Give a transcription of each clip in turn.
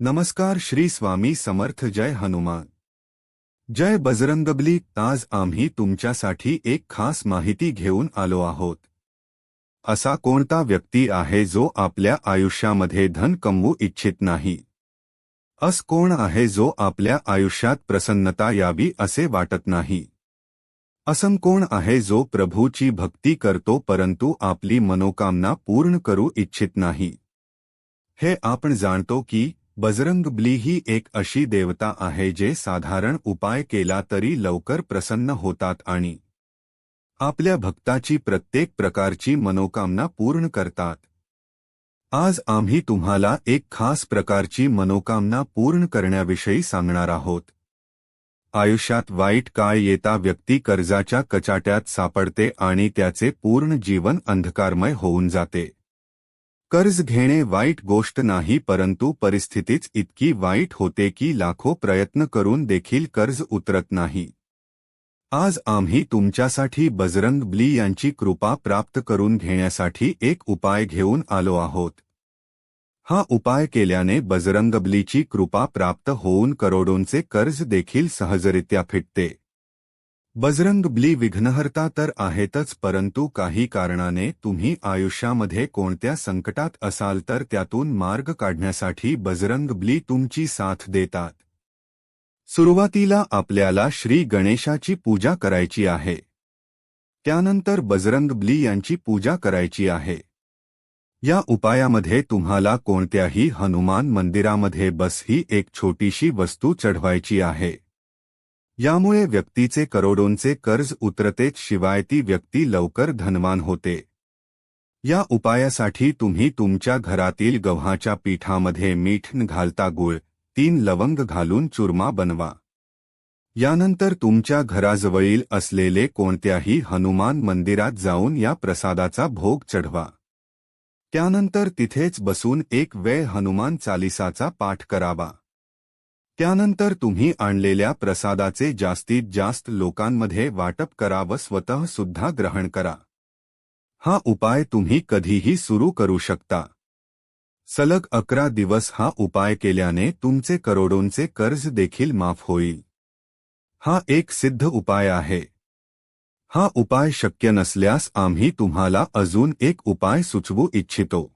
नमस्कार श्री स्वामी समर्थ, जय हनुमान। जय बजरंगबली, आज आम्ही तुमच्यासाठी एक खास माहिती घेऊन आलो आहोत. असा कोणता व्यक्ती आहे जो आपल्या आयुष्यामध्ये धन कमवू इच्छित नाही? अस कोण आहे जो आपल्या आयुष्यात प्रसन्नता यावी असे वाटत नाही? असं कोण आहे जो प्रभूची भक्ती करतो परंतु आपली मनोकामना पूर्ण करू इच्छित नाही? हे आपण जाणतो की बजरंगबली ही एक अशी देवता आहे जे साधारण उपाय केला तरी लवकर प्रसन्न होतात आणि आपल्या भक्ताची प्रत्येक प्रकारची मनोकामना पूर्ण करतात. आज आम्ही तुम्हाला एक खास प्रकारची मनोकामना पूर्ण करण्याविषयी सांगणार आहोत. आयुष्यात वाईट काळ येता व्यक्ती कर्जाच्या कचाट्यात सापडते आणि त्याचे पूर्ण जीवन अंधकारमय होऊन जाते. कर्ज घेणे वाईट गोष्ट नाही परंतु परिस्थितीच इतकी वाईट होते की लाखो प्रयत्न करून देखील कर्ज उतरत नाही. आज आम्ही तुमच्यासाठी बजरंग ब्ली यांची कृपा प्राप्त करून घेण्यासाठी एक उपाय घेऊन आलो आहोत. हा उपाय केल्याने बजरंगबलीची कृपा प्राप्त होऊन करोडोंचे कर्ज देखील सहजरित्या फिटते. बजरंग ब्ली विघ्नहर्ता तर आहेतच परंतु काही कारणाने तुम्ही आयुष्यामध्ये कोणत्या संकटात असाल तर त्यातून मार्ग काढण्यासाठी बजरंग ब्ली तुमची साथ देतात. सुरुवातीला आपल्याला श्री गणेशाची पूजा करायची आहे. त्यानंतर बजरंग ब्ली यांची पूजा करायची आहे. या उपायामध्ये तुम्हाला कोणत्याही हनुमान मंदिरामध्ये बस ही एक छोटीशी वस्तू चढवायची आहे. यामुळे व्यक्तीचे करोडोंचे कर्ज उतरतेच शिवाय ती व्यक्ती लवकर धनवान होते. या उपायासाठी तुम्ही तुमच्या घरातील गव्हाच्या पीठामध्ये मीठ घालता गुळ तीन लवंग घालून चुरमा बनवा. यानंतर तुमच्या घराजवळील असलेले कोणत्याही हनुमान मंदिरात जाऊन या प्रसादाचा भोग चढवा. त्यानंतर तिथेच बसून एक वेळ हनुमान चालिसाचा पाठ करावा. त्यानंतर तुम्ही आणलेल्या प्रसादाचे जास्तीत जास्त लोकांमध्ये वाटप करा व स्वतः सुद्धा ग्रहण करा. हा उपाय तुम्ही कधीही सुरू करू शकता. सलग अकरा दिवस हा उपाय केल्याने तुमचे करोडोंचे कर्ज देखील माफ होईल. हा एक सिद्ध उपाय आहे. हा उपाय शक्य नसल्यास आम्ही तुम्हाला अजून एक उपाय सुचवू इच्छितो.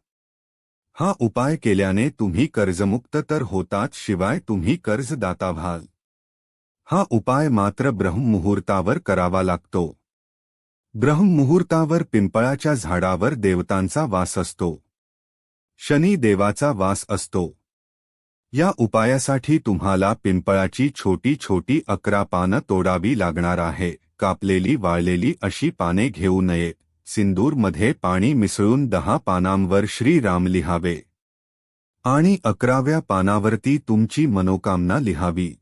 हा उपाय केल्याने तुम्ही कर्जमुक्त तर होतात शिवाय तुम्ही कर्जदाता व्हाल. हा उपाय मात्र ब्रह्ममुहूर्तावर करावा लागतो. ब्रह्ममुहूर्तावर पिंपळाच्या झाडावर देवतांचा वास असतो. शनी देवाचा वास असतो. या उपायासाठी तुम्हाला पिंपळाची छोटी छोटी अकरा पानं तोडावी लागणार आहे कापलेली वाळलेली अशी पाने घेऊ नयेत सिंदूरमध्ये पाणी मिसळून दहा पानांवर श्रीराम लिहावे. आणि अकराव्या पानावरती तुमची मनोकामना लिहावी.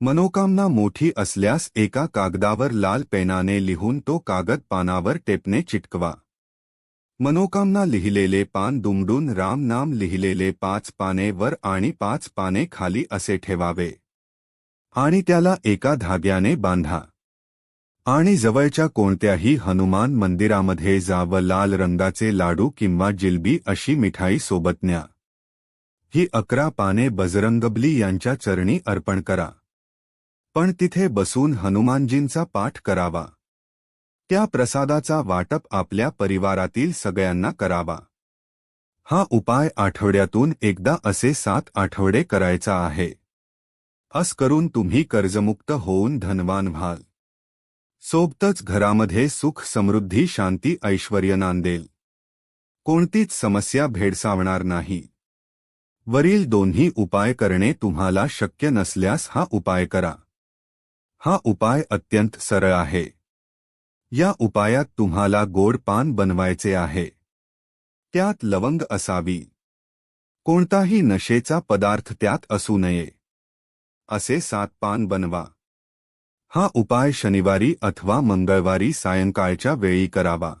मनोकामना मोठी असल्यास एका कागदावर लाल पेनाने लिहून तो कागद पानावर टेपने चिटकवा. मनोकामना लिहिलेले पान दुमडून राम नाम लिहिलेले पाच पाने वर आणि पाच पाने खाली असे ठेवावे. आणि त्याला एका धाग्याने बांधा. आणि जवळच्या कोणत्याही हनुमान मंदिरामध्ये जा व लाल रंगाचे लाडू किंवा जिलबी अशी मिठाई सोबत न्या. ही अकरा पाने बजरंगबली यांच्या चरणी अर्पण करा. पण तिथे बसून हनुमानजींचा पाठ करावा. त्या प्रसादाचा वाटप आपल्या परिवारातील सगळ्यांना करावा. हा उपाय आठवड्यातून एकदा असे सात आठवडे करायचा आहे. अस करून तुम्ही कर्जमुक्त होऊन धनवान व्हाल. सोबतच घरामध्ये सुख समृद्धी शांती ऐश्वर्य नांदेल. कोणतीच समस्या भेडसावणार नाही. वरील दोन्ही उपाय करणे तुम्हाला शक्य नसल्यास हा उपाय करा. हा उपाय अत्यंत सरळ आहे. या उपायात तुम्हाला गोड पान बनवायचे आहे. त्यात लवंग असावी. कोणताही नशेचा पदार्थ त्यात असू नये. असे सात पान बनवा. हा उपाय शनिवारी अथवा मंगळवारी सायंकाळच्या वेळी करावा.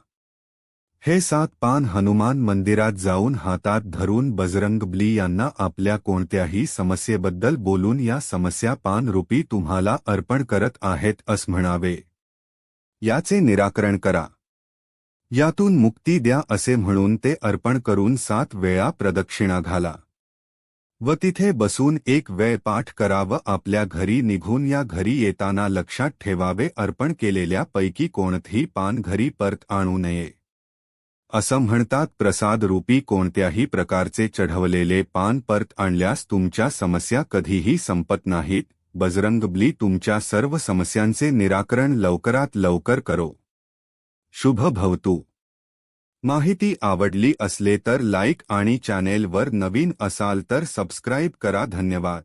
हे सात पान हनुमान मंदिरात जाऊन हातात धरून बजरंग ब्ली यांना आपल्या कोणत्याही समस्येबद्दल बोलून या समस्या पान रूपी तुम्हाला अर्पण करत आहेत अस म्हणावे. याचे निराकरण करा. यातून मुक्ती द्या असे म्हणून ते अर्पण करून सात वेळा प्रदक्षिणा घाला. व तिथे बसून एक वेळ पाठ करावं आपल्या घरी निघून या घरी येताना लक्षात ठेवावे अर्पण केलेल्या पैकी कोणतंही पान घरी परत आणू नये. असं म्हणतात प्रसाद रूपी कोणत्याही प्रकारचे चढवलेले पान परत आणल्यास तुमच्या समस्या कधीही संपत नाहीत. बजरंगबली तुमच्या सर्व समस्यांचे निराकरण लवकरात लवकर करो. शुभ भवतु. माहिती आवडली असले तर लाईक आणि चॅनेलवर नवीन असाल तर सबस्क्राईब करा. धन्यवाद.